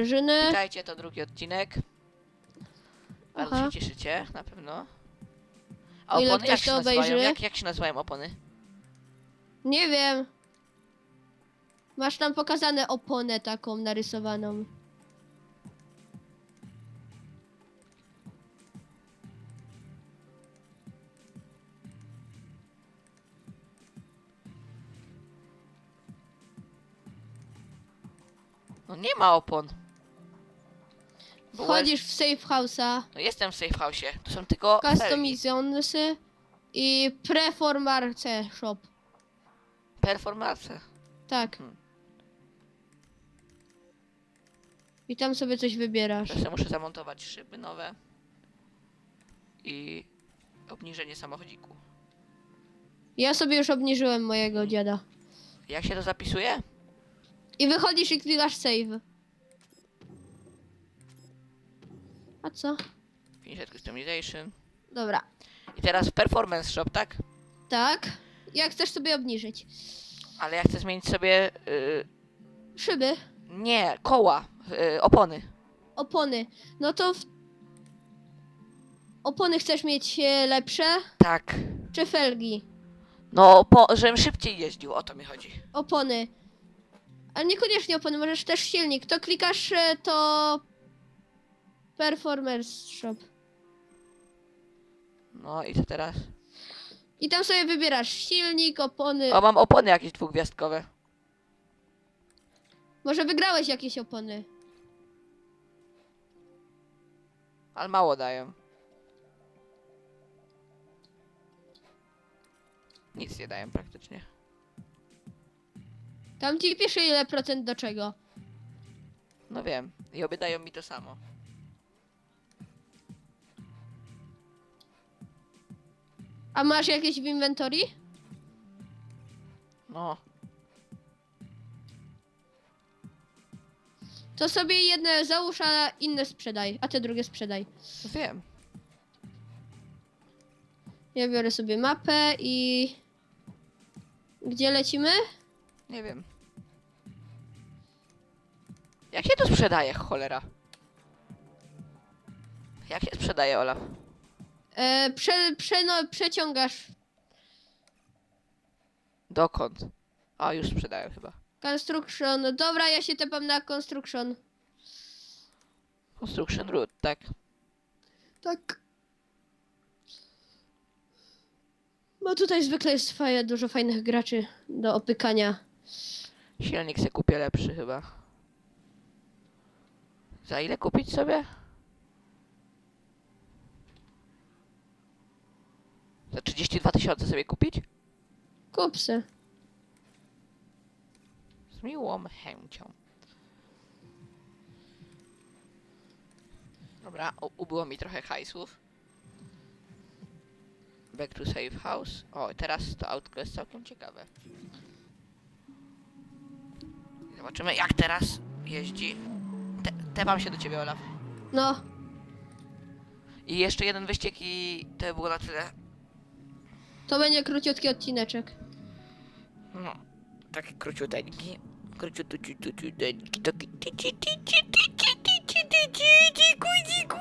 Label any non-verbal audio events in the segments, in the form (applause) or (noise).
Sprężyny. Witajcie, to drugi odcinek. Bardzo Aha. się cieszycie, na pewno. A O ile opony jak ktoś się to nazywają? obejrzy. Jak, jak się nazywają opony? Nie wiem. Masz tam pokazane oponę taką narysowaną. No nie ma opon. Wchodzisz w safe house'a, No jestem w safe house. To są tylko felgi. i preformarce shop. Performance. Tak. Hmm. I tam sobie coś wybierasz. Ja muszę zamontować szyby nowe. I obniżenie samochodziku. Ja sobie już obniżyłem mojego dziada. Jak się to zapisuje? I wychodzisz i klikasz save. A co? Finish customization. Dobra. I teraz performance shop, tak? Tak. Jak chcesz sobie obniżyć? Ale ja chcę zmienić sobie... y, Szyby, nie, koła. y, opony. opony. No to w... opony chcesz mieć e, lepsze, Tak. czy felgi? No, po, żebym szybciej jeździł, o to mi chodzi. Opony. Ale niekoniecznie opony, możesz też silnik. To klikasz e, to Performance Shop. No i co teraz? I tam sobie wybierasz silnik, opony. O, mam opony jakieś dwugwiazdkowe. Może wygrałeś jakieś opony. Ale mało dają. Nic nie dają praktycznie. Tam ci pisze ile procent do czego. No wiem. I obie dają mi to samo. A masz jakieś w inwentory? No. To sobie jedne załóż, a inne sprzedaj, a te drugie sprzedaj. Wiem. Ja biorę sobie mapę i... Gdzie lecimy? Nie wiem. Jak się to sprzedaje, cholera? Jak się sprzedaje, Olaf? E, prze, prze, no, przeciągasz Dokąd? A, już sprzedają chyba. construction. Dobra, ja się tepam na construction. Construction root, tak. Tak. Bo tutaj zwykle jest faja, dużo fajnych graczy do opykania. Silnik se kupię lepszy chyba. Za ile kupić sobie? Za 32 tysiące sobie kupić? Kup se. Z miłą chęcią. Dobra, u- ubyło mi trochę hajsów. Back to safe house. O, teraz to autko jest całkiem ciekawe. Zobaczymy jak teraz jeździ. Te, tepam się do ciebie, Olaf. No, I jeszcze jeden wyścig i to by było na tyle. To będzie króciutki odcineczek. No, taki króciuteńki. Króciuteńki, taki... Dziku, dziku.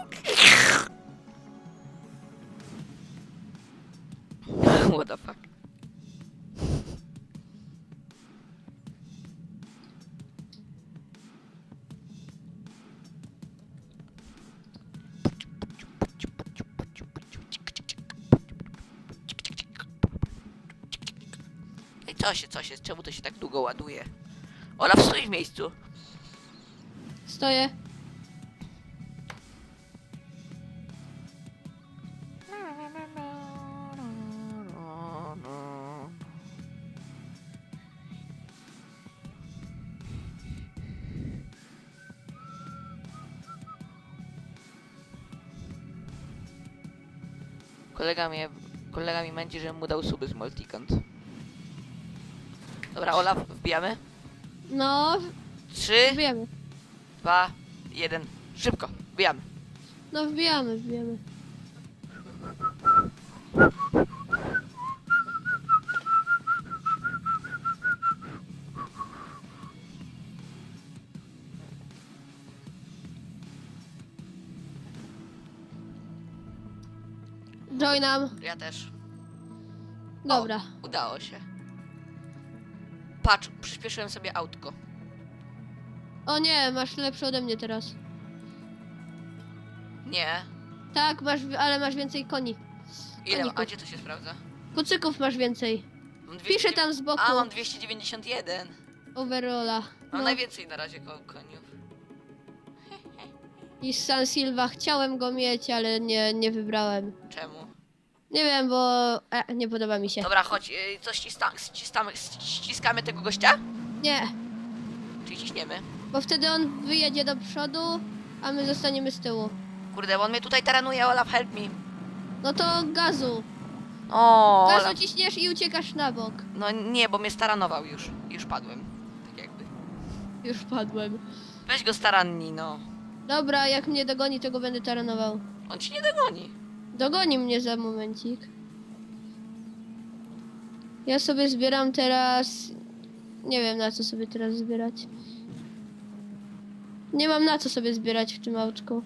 What the fuck? Co się, co się, czemu to się tak długo ładuje? Olaf, stój w miejscu. Stoję. Kolega mnie, kolega mi męci, że mu dał suby z Multicont. Dobra, Ola, wbijamy. No, Trzy, wbijamy. dwa, jeden. Szybko, wbijamy. No, wbijamy, wbijamy. Joinam. Ja też. Dobra. Udało się. Patrz, przyspieszyłem sobie autko. O nie, masz lepsze ode mnie teraz. Nie. Tak, masz, ale masz więcej koni. Ile? Koników. A gdzie to się sprawdza? Kucyków masz więcej. Mam Piszę tam z boku. A, mam 291. Overalla. Mam No. najwięcej na razie ko koniów. I San Silva chciałem go mieć, ale nie, nie wybrałem. Czemu? Nie wiem, bo e, nie podoba mi się. Dobra, chodź, y, co ścista ściskamy, ściskamy tego gościa? Nie, Czy ciśniemy? bo wtedy on wyjedzie do przodu, a my zostaniemy z tyłu. Kurde, bo on mnie tutaj taranuje, Olaf, help me. No to gazu. O, Gazu Olaf. ciśniesz i uciekasz na bok. No nie, bo mnie staranował już. Już padłem. Tak jakby. Już padłem. Weź go staranni, no. Dobra, jak mnie dogoni, to go będę taranował. On ci nie dogoni. Dogoni mnie za momencik. Ja sobie zbieram teraz. Nie wiem na co sobie teraz zbierać. Nie mam na co sobie zbierać w tym autku.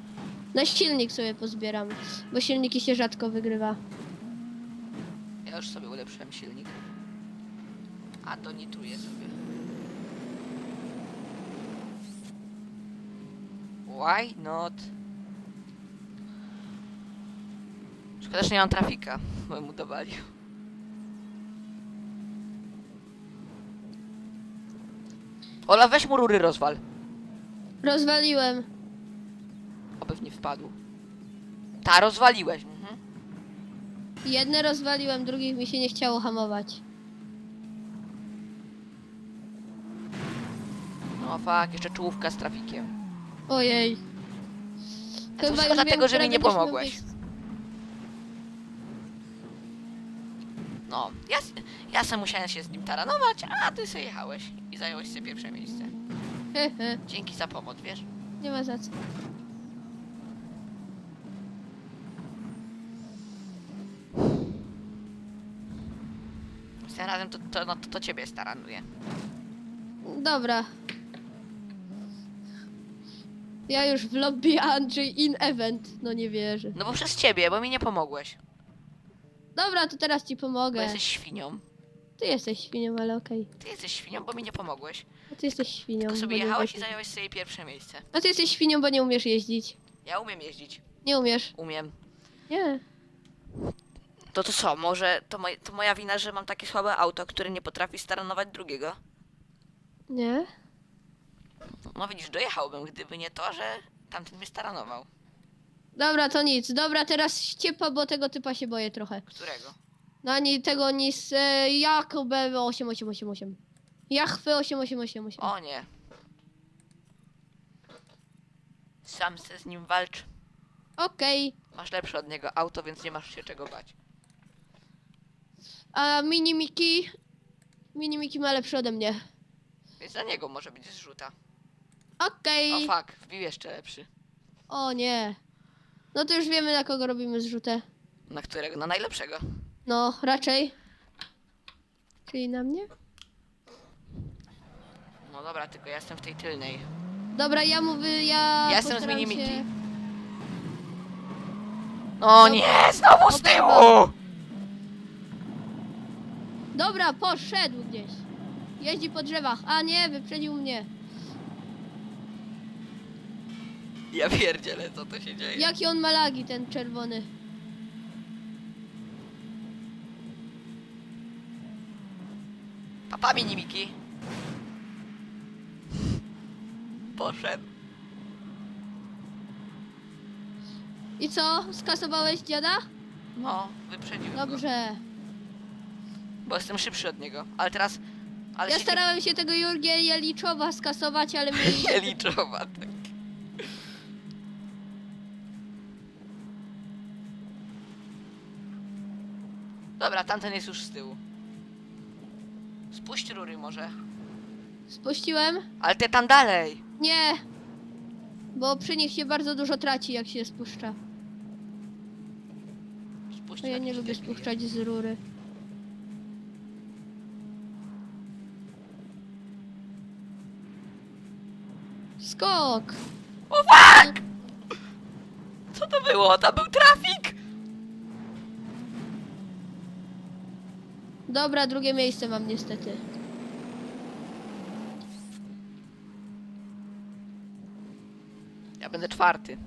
Na silnik sobie pozbieram, bo silniki się rzadko wygrywa. Ja już sobie ulepszyłem silnik. A to nitruję sobie. Why not? Szkoda, że nie mam trafika, bo mu dowalił. Ola, weź mu rury rozwal. Rozwaliłem. Oby w nie wpadł. Ta, rozwaliłeś. Mhm. Jedne rozwaliłem, drugich mi się nie chciało hamować. No fuck, jeszcze czołówka z trafikiem. Ojej. A to wszystko już dlatego, wiem, że mi nie pomogłeś. No, ja, ja sam musiałem się z nim taranować, a ty sobie jechałeś i zająłeś sobie pierwsze miejsce. He, he. Dzięki za pomoc, wiesz? Nie ma za co. Tym razem to, to, no, to, to ciebie staranuję. Dobra. Ja już w lobby Andrzej in event. No nie wierzę. No bo przez ciebie, bo mi nie pomogłeś. Dobra, to teraz ci Bo pomogę. jesteś świnią. Ty jesteś świnią, ale okej. Ty jesteś świnią, bo mi nie pomogłeś. A ty jesteś świnią. Tylko bo sobie nie jechałeś i zająłeś sobie pierwsze miejsce. A ty jesteś świnią, bo nie umiesz jeździć. Ja umiem jeździć. Nie umiesz. Umiem. Nie. To to co, może to, moj, to moja wina, że mam takie słabe auto, które nie potrafi staranować drugiego? Nie? No widzisz, dojechałbym, gdyby nie to, że tamten mnie staranował. Dobra, to nic. Dobra, teraz ściepa, bo tego typa się boję trochę. Którego? No ani tego nic. E, Jakub 8888. Jachwy 8888. O nie. Sam se z nim walcz. Okej. Masz lepsze od niego auto, więc nie masz się czego bać. A mini Miki? Mini Miki ma lepsze ode mnie. Więc na niego może być zrzuta. Okej. O fuck, wbił jeszcze lepszy. O nie. No to już wiemy na kogo robimy zrzutę. Na którego? Na najlepszego. No, raczej. Czyli na mnie? No dobra, tylko ja jestem w tej tylnej. Dobra, ja mówię, ja. Ja jestem z postaram się... O nie, znowu z tyłu! Dobra, poszedł gdzieś. Jeździ po drzewach. A nie, wyprzedził mnie. Ja pierdzielę, co to się dzieje. Jaki on ma lagi, ten czerwony. Papa mini Miki. Poszedł. I co? Skasowałeś dziada? No, wyprzedził go. Dobrze. Bo jestem szybszy od niego. Ale teraz... Ale Ja się starałem się tego Jurgia Jeliczowa skasować, ale mi... nie (laughs) liczowa, tak. Dobra, tamten jest już z tyłu. Spuść rury może. Spuściłem? Ale te tam dalej. Nie. Bo przy nich się bardzo dużo traci, jak się spuszcza. Spuść ja nie lubię debil. spuszczać z rury. Skok! Co to było? To był trafik! Dobra, drugie miejsce mam niestety. Ja będę czwarty.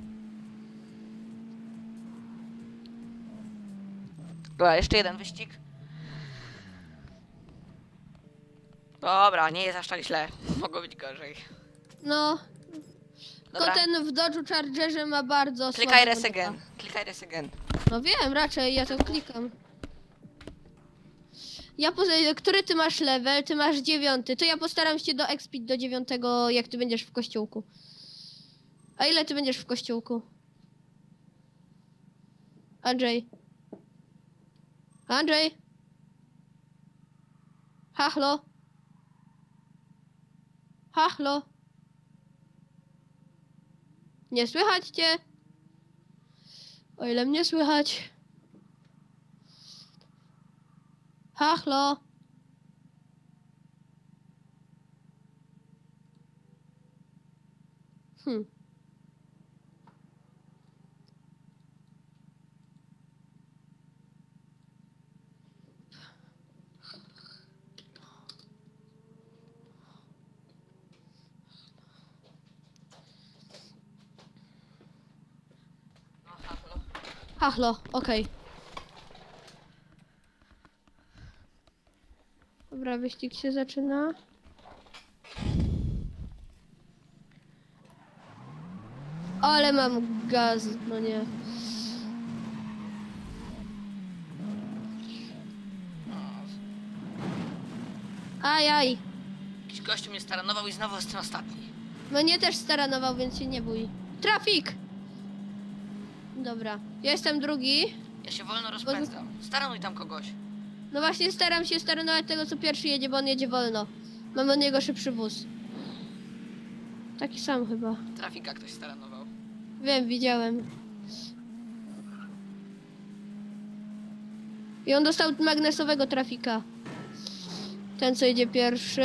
Dobra, jeszcze jeden wyścig. Dobra, nie jest aż tak źle. (laughs) Mogło być gorzej. No, Dobra, tylko ten w Dodge'u Chargerze ma bardzo klikaj słabą res monika. again. Klikaj res again. No wiem, raczej, ja to klikam. Ja który ty masz level? Ty masz dziewiąty. To ja postaram się do expić do dziewiątego, jak ty będziesz w kościółku. A ile ty będziesz w kościółku? Andrzej. Andrzej. Hachlo. Hachlo. Nie słychać cię? O ile mnie słychać? Hachlo. Hm. No, halo. Hachlo, okej. Dobra, wyścig się zaczyna. Ale mam gaz, no nie. Ajaj. Jakiś gościu mnie staranował i znowu jestem ostatni. Mnie też staranował, więc się nie bój. Trafik! Dobra, ja jestem drugi. Ja się wolno rozpędzam. Staranuj tam kogoś. No właśnie staram się staranować tego, co pierwszy jedzie, bo on jedzie wolno. Mam od niego szybszy wóz. Taki sam chyba. Trafika ktoś staranował. Wiem, widziałem. I on dostał magnesowego trafika. Ten, co jedzie pierwszy.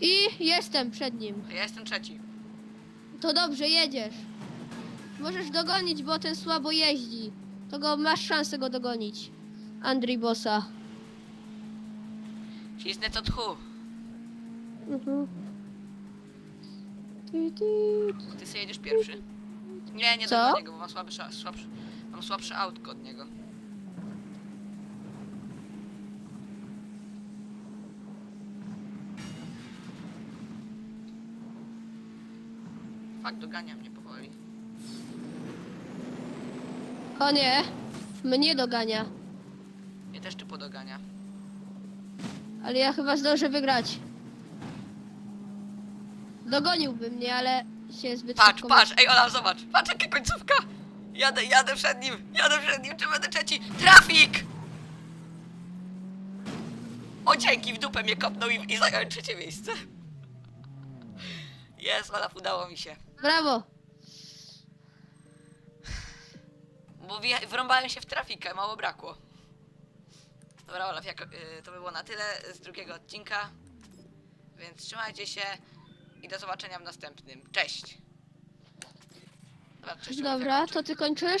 I jestem przed nim. A ja jestem trzeci. To dobrze, jedziesz. Możesz dogonić, bo ten słabo jeździ. To go masz szansę go dogonić. Andrii Bossa. Cisnę co tchu. Mhm. Ty, ty. Ty sobie jedziesz pierwszy. Nie, nie Co? dogonię go, bo mam słaby, sza- słabszy, mam słabsze autko od niego. Fakt, dogania mnie powoli. O nie, mnie dogania. Mnie też tu podogania. Ale ja chyba zdążę wygrać. Dogoniłby mnie, ale się zbyt Patrz, szybko... patrz, ej Ola, zobacz, patrz jaka końcówka! Jadę, jadę przed nim, jadę przed nim, czy będę trzeci? Trafik! O dzięki, w dupę mnie kopnął i, i zająłem trzecie miejsce. Jest, Olaf, udało mi się. Brawo. Bo wje- wrąbałem się w trafikę, mało brakło. Dobra, Olaf, jak, y, to by było na tyle z drugiego odcinka. Więc trzymajcie się i do zobaczenia w następnym. Cześć! Dobra, cześć, Olaf, Dobra, kończę. to ty kończysz?